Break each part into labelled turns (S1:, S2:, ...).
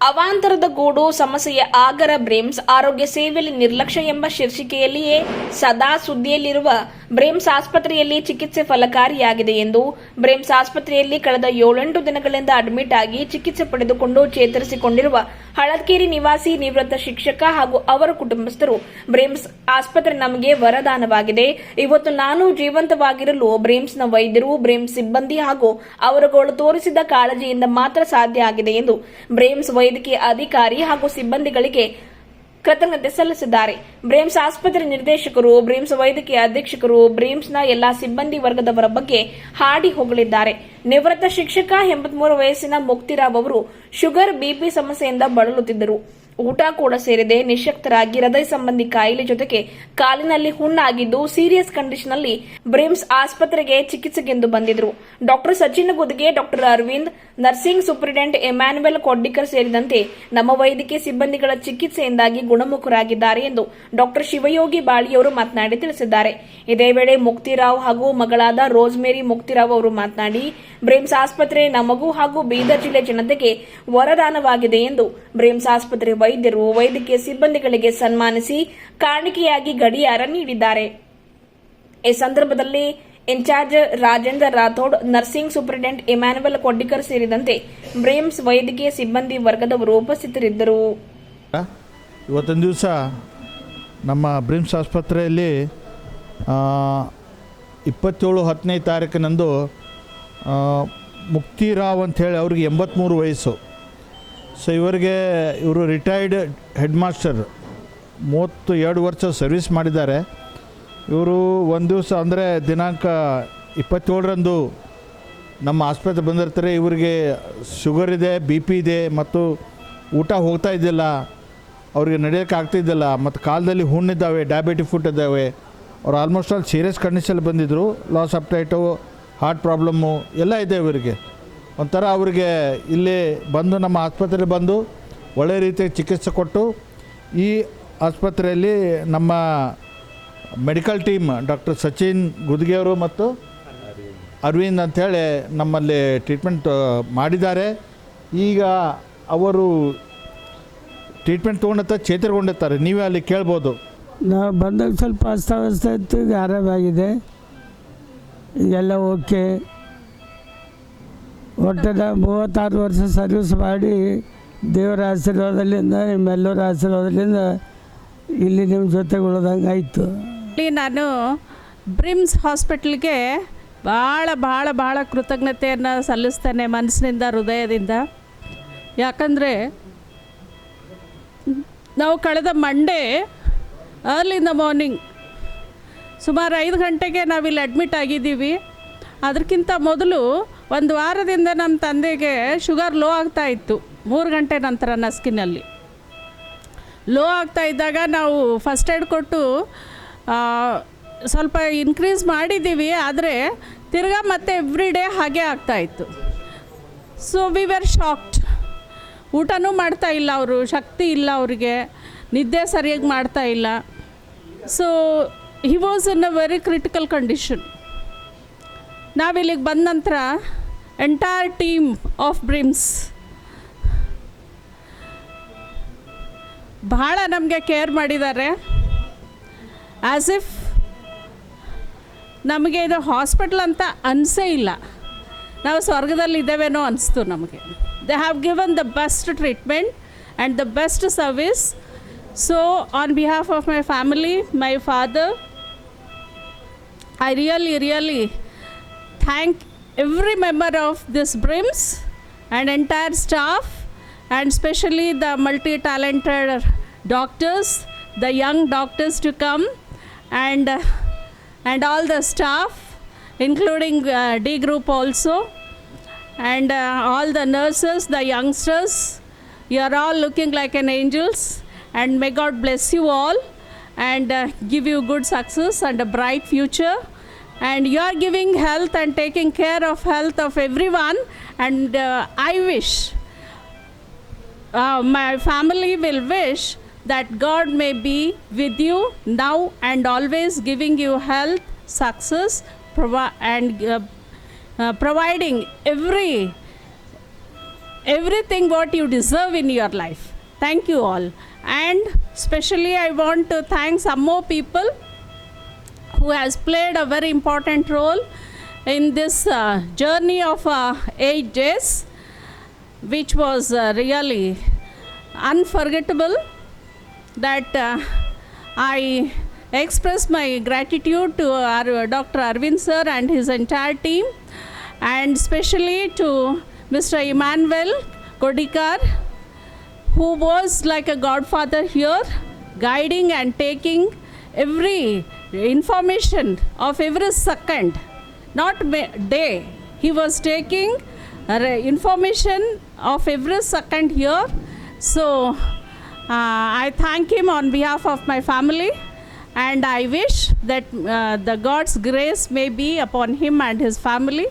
S1: ಅವಾಂತರದ ಗೂಡು ಸಮಸ್ಯೆಯ ಆಗರ ಬ್ರೇಮ್ಸ್ ಆರೋಗ್ಯ ಸೇವೆಯಲ್ಲಿ ನಿರ್ಲಕ್ಷ್ಯ ಎಂಬ ಶೀರ್ಷಿಕೆಯಲ್ಲಿಯೇ ಸದಾ ಸುದ್ದಿಯಲ್ಲಿರುವ ಬ್ರೇಮ್ಸ್ ಆಸ್ಪತ್ರೆಯಲ್ಲಿ ಚಿಕಿತ್ಸೆ ಫಲಕಾರಿಯಾಗಿದೆ ಎಂದು ಬ್ರೇಮ್ಸ್ ಆಸ್ಪತ್ರೆಯಲ್ಲಿ ಕಳೆದ ಏಳೆಂಟು ದಿನಗಳಿಂದ ಅಡ್ಮಿಟ್ ಆಗಿ ಚಿಕಿತ್ಸೆ ಪಡೆದುಕೊಂಡು ಚೇತರಿಸಿಕೊಂಡಿರುವ ಹಳದ್ಕೇರಿ ನಿವಾಸಿ ನಿವೃತ್ತ ಶಿಕ್ಷಕ ಹಾಗೂ ಅವರ ಕುಟುಂಬಸ್ಥರು ಬ್ರೇಮ್ಸ್ ಆಸ್ಪತ್ರೆ ನಮಗೆ ವರದಾನವಾಗಿದೆ. ಇವತ್ತು ನಾನು ಜೀವಂತವಾಗಿರಲು ಬ್ರೇಮ್ಸ್ನ ವೈದ್ಯರು, ಬ್ರೇಮ್ಸ್ ಸಿಬ್ಬಂದಿ ಹಾಗೂ ಅವರುಗಳು ತೋರಿಸಿದ ಕಾಳಜಿಯಿಂದ ಮಾತ್ರ ಸಾಧ್ಯ ಆಗಿದೆ ಎಂದು ಬ್ರೇಮ್ಸ್ ವೈದ್ಯಕೀಯ ಅಧಿಕಾರಿ ಹಾಗೂ ಸಿಬ್ಬಂದಿಗಳಿಗೆ ಕೃತಜ್ಞತೆ ಸಲ್ಲಿಸಿದ್ದಾರೆ. ಬ್ರೇಮ್ಸ್ ಆಸ್ಪತ್ರೆ ನಿರ್ದೇಶಕರು, ಬ್ರೇಮ್ಸ್ ವೈದ್ಯಕೀಯ ಅಧೀಕ್ಷಕರು, ಬ್ರೇಮ್ಸ್ನ ಎಲ್ಲಾ ಸಿಬ್ಬಂದಿ ವರ್ಗದವರ ಬಗ್ಗೆ ಹಾಡಿ ಹೊಗಳಿದ್ದಾರೆ. ನಿವೃತ್ತ ಶಿಕ್ಷಕ ಎಂಬತ್ಮೂರು ವಯಸ್ಸಿನ ಮುಕ್ತಿರಾವ್ ಅವರು ಶುಗರ್ ಬಿಪಿ ಸಮಸ್ಯೆಯಿಂದ ಬಳಲುತ್ತಿದ್ದರು. ಊಟ ಕೂಡ ಸೇರಿದೆ. ನಿಶಕ್ತರಾಗಿ ಹೃದಯ ಸಂಬಂಧಿ ಕಾಯಿಲೆ ಜೊತೆಗೆ ಕಾಲಿನಲ್ಲಿ ಹುಣ್ಣಾಗಿದ್ದು ಸೀರಿಯಸ್ ಕಂಡೀಷನ್ ಅಲ್ಲಿ ಬ್ರೀಮ್ಸ್ ಆಸ್ಪತ್ರೆಗೆ ಚಿಕಿತ್ಸೆಗೆಂದು ಬಂದಿದ್ರು. Doctor Sachin Gudge, doctor Arvind, nursing superintendent Emmanuel Koddikar ಸೇರಿದಂತೆ ನಮ್ಮ ವೈದ್ಯಕೀಯ ಸಿಬ್ಬಂದಿಗಳ ಚಿಕಿತ್ಸೆಯಿಂದಾಗಿ ಗುಣಮುಖರಾಗಿದ್ದಾರೆ ಎಂದು ಡಾಕ್ಟರ್ ಶಿವಯೋಗಿ ಬಾಳಿಯವರು ಮಾತನಾಡಿ ತಿಳಿಸಿದ್ದಾರೆ. ಇದೇ ವೇಳೆ ಮುಕ್ತಿರಾವ್ ಹಾಗೂ ಮಗಳಾದ ರೋಸ್ಮೇರಿ ಮುಕ್ತಿರಾವ್ ಅವರು ಮಾತನಾಡಿ, ಬ್ರಿಮ್ಸ್ ಆಸ್ಪತ್ರೆ ನಮಗೂ ಹಾಗೂ ಬೀದರ್ ಜಿಲ್ಲೆ ಜನತೆಗೆ ವರದಾನವಾಗಿದೆ ಎಂದು ಬ್ರಿಮ್ಸ್ ಆಸ್ಪತ್ರೆ ವೈದ್ಯರು ವೈದ್ಯಕೀಯ ಸಿಬ್ಬಂದಿಗಳಿಗೆ ಸನ್ಮಾನಿಸಿ ಕಾಣಿಕೆಯಾಗಿ ಗಡಿಯಾರ ನೀಡಿದ್ದಾರೆ. ಈ ಸಂದರ್ಭದಲ್ಲಿ in charge Rajendra Rathod, nursing superintendent Emmanuel Koddikar ಸೇರಿದಂತೆ ಬ್ರೇಮ್ಸ್ ವೈದ್ಯಕೀಯ ಸಿಬ್ಬಂದಿ ವರ್ಗದವರು ಉಪಸ್ಥಿತರಿದ್ದರು.
S2: ಇವತ್ತೊಂದು ದಿವಸ ನಮ್ಮ ಬ್ರಿಮ್ಸ್ ಆಸ್ಪತ್ರೆಯಲ್ಲಿ ಇಪ್ಪತ್ತೇಳು ಹತ್ತನೇ ತಾರೀಕಿನಂದು ಮುಕ್ತಿರಾವ್ ಅಂಥೇಳಿ ಅವ್ರಿಗೆ ಎಂಬತ್ತ್ಮೂರು ವಯಸ್ಸು. ಸೊ ಇವರಿಗೆ ಇವರು ರಿಟೈರ್ಡ್ ಹೆಡ್ ಮಾಸ್ಟರ್ ಮೂವತ್ತು ಎರಡು ವರ್ಷ ಸರ್ವಿಸ್ ಮಾಡಿದ್ದಾರೆ. ಇವರು ಒಂದು ದಿವಸ ಅಂದರೆ ದಿನಾಂಕ ಇಪ್ಪತ್ತೇಳರಂದು ನಮ್ಮ ಆಸ್ಪತ್ರೆ ಬಂದಿರ್ತಾರೆ. ಇವರಿಗೆ ಶುಗರ್ ಇದೆ ಬಿ ಪಿ ಇದೆ ಮತ್ತು ಊಟ ಹೋಗ್ತಾ ಇದ್ದಿಲ್ಲ. ಅವ್ರಿಗೆ ನಡೆಯೋಕ್ಕೆ ಆಗ್ತಿದ್ದಿಲ್ಲ ಮತ್ತು ಕಾಲದಲ್ಲಿ ಹುಣ್ಣಿದ್ದಾವೆ ಡಯಾಬಿಟಿಕ್ ಫುಡ್ ಇದ್ದಾವೆ. ಅವ್ರು ಆಲ್ಮೋಸ್ಟ್ ಆಲ್ ಸೀರಿಯಸ್ ಕಂಡೀಷನ್ ಬಂದಿದ್ದರು ಲಾಸ್ ಅಪ್ಟೈಟು ಹಾರ್ಟ್ ಪ್ರಾಬ್ಲಮ್ಮು ಎಲ್ಲ ಇದೆ ಇವರಿಗೆ. ಒಂಥರ ಅವರಿಗೆ ಇಲ್ಲಿ ಬಂದು ನಮ್ಮ ಆಸ್ಪತ್ರೆಗೆ ಬಂದು ಒಳ್ಳೆ ರೀತಿಯ ಚಿಕಿತ್ಸೆ ಕೊಟ್ಟು ಈ ಆಸ್ಪತ್ರೆಯಲ್ಲಿ ನಮ್ಮ ಮೆಡಿಕಲ್ ಟೀಮ್ ಡಾಕ್ಟರ್ ಸಚಿನ್ ಗುದ್ಗೆಯವರು ಮತ್ತು ಅರವಿಂದ್ ಅಂಥೇಳಿ ನಮ್ಮಲ್ಲಿ ಟ್ರೀಟ್ಮೆಂಟ್ ಮಾಡಿದ್ದಾರೆ. ಈಗ ಅವರು ಟ್ರೀಟ್ಮೆಂಟ್ ತೊಗೊಂಡತ್ತ ಚೇತರಿಕೊಂಡಿರ್ತಾರೆ ನೀವೇ ಅಲ್ಲಿ ಕೇಳ್ಬೋದು.
S3: ನಾವು ಬಂದಾಗ ಸ್ವಲ್ಪ ಅಸ್ತವ್ಯಸ್ತ ಇತ್ತು ಈಗ ಆರಾಮಾಗಿದೆ ಎಲ್ಲ ಓಕೆ. ಒಟ್ಟಿನ ಮೂವತ್ತಾರು ವರ್ಷ ಸರ್ವಿಸ್ ಮಾಡಿ ದೇವರ ಆಶೀರ್ವಾದದಿಂದ, ನಿಮ್ಮೆಲ್ಲರ ಆಶೀರ್ವಾದದಿಂದ ಇಲ್ಲಿ ನಿಮ್ಮ ಜೊತೆಗೆ ಉಳ್ದಂಗೆ ಆಯಿತು
S4: ಇಲ್ಲಿ ನಾನು ಬ್ರಿಮ್ಸ್ ಹಾಸ್ಪಿಟ್ಲ್ಗೆ ಭಾಳ ಭಾಳ ಭಾಳ ಕೃತಜ್ಞತೆಯನ್ನು ಸಲ್ಲಿಸ್ತೇನೆ ಮನಸ್ಸಿನಿಂದ, ಹೃದಯದಿಂದ. ಯಾಕಂದರೆ ನಾವು ಕಳೆದ Monday early in the morning ಸುಮಾರು ಐದು ಗಂಟೆಗೆ ನಾವಿಲ್ಲಿ ಅಡ್ಮಿಟ್ ಆಗಿದ್ದೀವಿ. ಅದಕ್ಕಿಂತ ಮೊದಲು ಒಂದು ವಾರದಿಂದ ನಮ್ಮ ತಂದೆಗೆ ಶುಗರ್ ಲೋ ಆಗ್ತಾ ಇತ್ತು. ಮೂರು ಗಂಟೆ ನಂತರ ನಸ್ಕಿನಲ್ಲಿ. ಲೋ ಆಗ್ತಾ ಇದ್ದಾಗ ನಾವು ಫಸ್ಟ್ ಏಡ್ ಕೊಟ್ಟು ಸ್ವಲ್ಪ ಇನ್ಕ್ರೀಸ್ ಮಾಡಿದ್ದೀವಿ, ಆದರೆ ತಿರ್ಗಾ ಮತ್ತೆ ಎವ್ರಿ ಡೇ ಹಾಗೆ ಆಗ್ತಾ ಇತ್ತು. ಸೊ ವಿ ವೆರ್ ಶಾಕ್ಡ್ ಊಟನೂ ಮಾಡ್ತಾ ಇಲ್ಲ ಅವರು, ಶಕ್ತಿ ಇಲ್ಲ ಅವರಿಗೆ, ನಿದ್ದೆ ಸರಿಯಾಗಿ ಮಾಡ್ತಾ ಇಲ್ಲ. So he was in a very critical condition ನಾವಿಲ್ಲಿಗೆ ಬಂದ ನಂತರ ಎಂಟೈರ್ ಟೀಮ್ ಆಫ್ ಬ್ರಿಮ್ಸ್ ಭಾಳ ನಮಗೆ ಕೇರ್ ಮಾಡಿದ್ದಾರೆ. ಆ್ಯಸ್ ಇಫ್ ನಮಗೆ ಇದು ಹಾಸ್ಪಿಟ್ಲ್ ಅಂತ ಅನಿಸೇ ಇಲ್ಲ. ನಾವು ಸ್ವರ್ಗದಲ್ಲಿ ಇದ್ದೇವೇನೋ ಅನಿಸ್ತು ನಮಗೆ. They have given the best treatment and the best service so on behalf of my family my father I really really thank every member of this BRIMS and entire staff, and especially the multi talented doctors, the young doctors to come, and, uh, and all the staff, including uh, D group also, and uh, all the nurses, the youngsters. You are all looking like an angels, and may God bless you all and uh, give you good success and a bright future and you are giving health and taking care of health of everyone and uh, i wish uh, my family will wish that god may be with you now and always giving you health success provi- and uh, uh, providing every everything what you deserve in your life. Thank you all. And especially I want to thank some more people who has played a very important role in this uh, journey of uh, eight days, which was uh, really unforgettable. That uh, I express my gratitude to our Dr. Arvind sir and his entire team, and especially to Mr. Emmanuel Kodikar, who was like a godfather here, guiding and taking every information of every second, not day. He was taking information of every second here. So uh, I thank him on behalf of my family. And I wish that uh, the God's grace may be upon him and his family.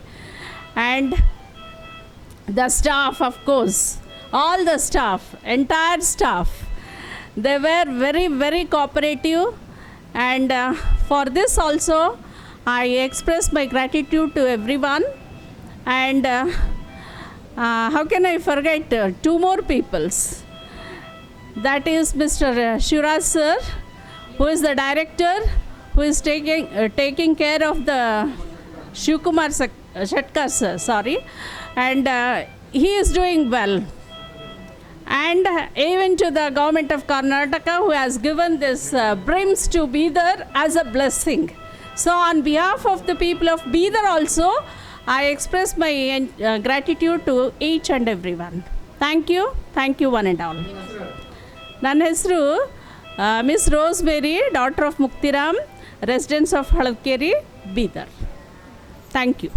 S4: And the staff of course all the staff entire staff they were very very cooperative and uh, for this also i express my gratitude to everyone. And uh, uh, how can i forget uh, two more peoples? That is mr shiraj sir who is the director who is taking uh, taking care of the Shukumar uh, Shatkar sir, sorry, and uh, he is doing well And uh, even to the government of Karnataka who has given this uh, brims to Bidar as a blessing. So, on behalf of the people of Bidar also, I express my uh, gratitude to each and everyone. Thank you, thank you, one and all. ನನ್ನ ಹೆಸರು miss Rose Mary daughter of Muktiram residence of Haladkeri Bidar thank you